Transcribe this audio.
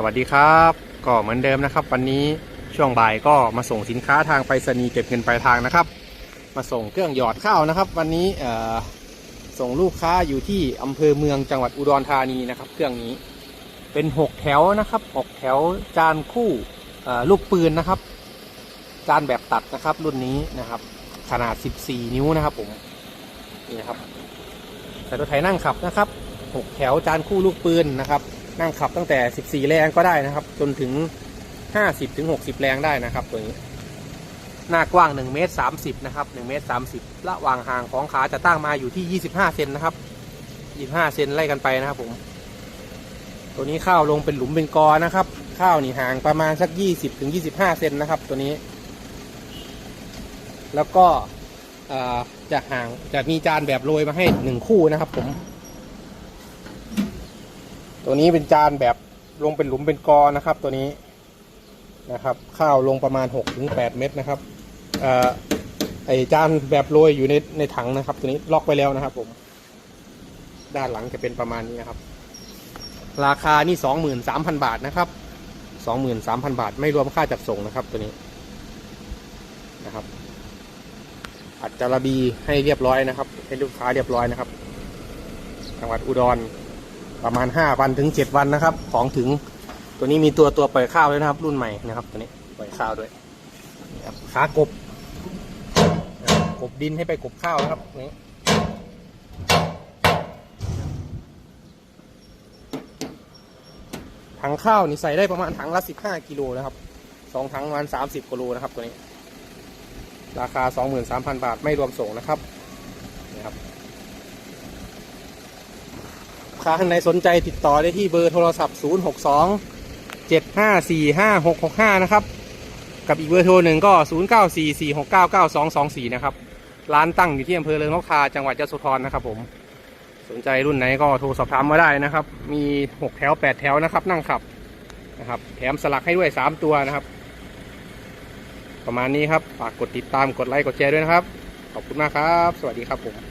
สวัสดีครับ ก็เหมือนเดิมนะครับ วันนี้ช่วงบ่ายก็มาส่งสินค้าทางไปรษณีย์เก็บเงินปลายทางนะครับ มาส่งเครื่องหยอดข้าวนะครับ วันนี้ส่งลูกค้าอยู่ที่อำเภอเมืองจังหวัดอุดรธานีนะครับ เครื่องนี้เป็น 6 แถวนะครับ6แถวจานคู่ลูกปืนนะครับ จานแบบตัดนะครับรุ่นนี้นะครับ ขนาด 14 นิ้วนะครับผมนี่นะครับแต่รถไถนั่งขับนะครับ 6 แถวจานคู่ลูกปืนนะครับ นั่งขับตั้งแต่ 14 แรงก็ได้นะครับ จนถึง 50ถึง60 แรงได้นะครับ ตัวนี้ หน้ากว้าง1เมตร30นะครับ1เมตร30 ระหว่างห่างของขาจะตั้งมาอยู่ที่ 25 เซนนะครับ 25 เซนไล่กันไปนะครับผม ตัวนี้ข้าวลงเป็นหลุมเป็นกอนะครับ ข้าวนี่ห่างประมาณสัก 20ถึง25 เซนนะครับ ตัวนี้ แล้วก็จะห่างจะมีจานแบบโรยมาให้หนึ่งคู่นะครับผม ตัวนี้เป็นจานแบบลงเป็นหลุมเป็นกอนะครับ ตัวนี้นะครับ ข้าวลงประมาณ6ถึง8เม็ดนะครับออไอจานแบบโรยอยู่ในในถังนะครับ ตัวนี้ล็อกไว้แล้วนะครับ ผม ด้านหลังจะเป็นประมาณนี้นะครับ ราคานี่สองหมื่นสามพันบาทนะครับสองหมื่นสามพันบาท ไม่รวมค่าจัดส่งนะครับ ตัวนี้นะครับอัดจาระบีให้เรียบร้อยนะครับ ให้ลูกค้าเรียบร้อยนะครับ จังหวัดอุดร ประมาณห้าวันถึงเจ็ดวันนะครับ ของถึงตัวนี้มีตัวตัวปล่อยข้าวด้วยนะครับ รุ่นใหม่นะครับ ตัวนี้ปล่อยข้าวด้วยขากบนะครับกบดินให้ไปกบข้าวนะครับนี่ถังข้าวนี่ใส่ได้ประมาณถังละสิบห้ากิโลนะครับสองถังประมาณสามสิบกิโลนะครับตัวนี้ ราคาสองหมื่นสามพันบาทไม่รวมส่งนะครับนี่ครับ ค้าท่านใดสนใจติดต่อได้ที่เบอร์โทรศัพท์ 0 6 2 7 5 4 5 6 6 5 นะครับ กับอีกเบอร์โทรหนึ่งก็ 0 9 4 4 6 9 9 2 2 4 นะครับ ร้านตั้งอยู่ที่อำเภอเริงนกทาจังหวัดยโสธรนะครับผม สนใจรุ่นไหนก็โทรสอบถามมาได้นะครับ มี 6 แถว 8 แถวนะครับ นั่งขับนะครับแถมสลักให้ด้วย 3 ตัวนะครับ ประมาณนี้ครับ ฝากกดติดตามกดไลค์กดแชร์ด้วยนะครับ ขอบคุณมากครับ สวัสดีครับผม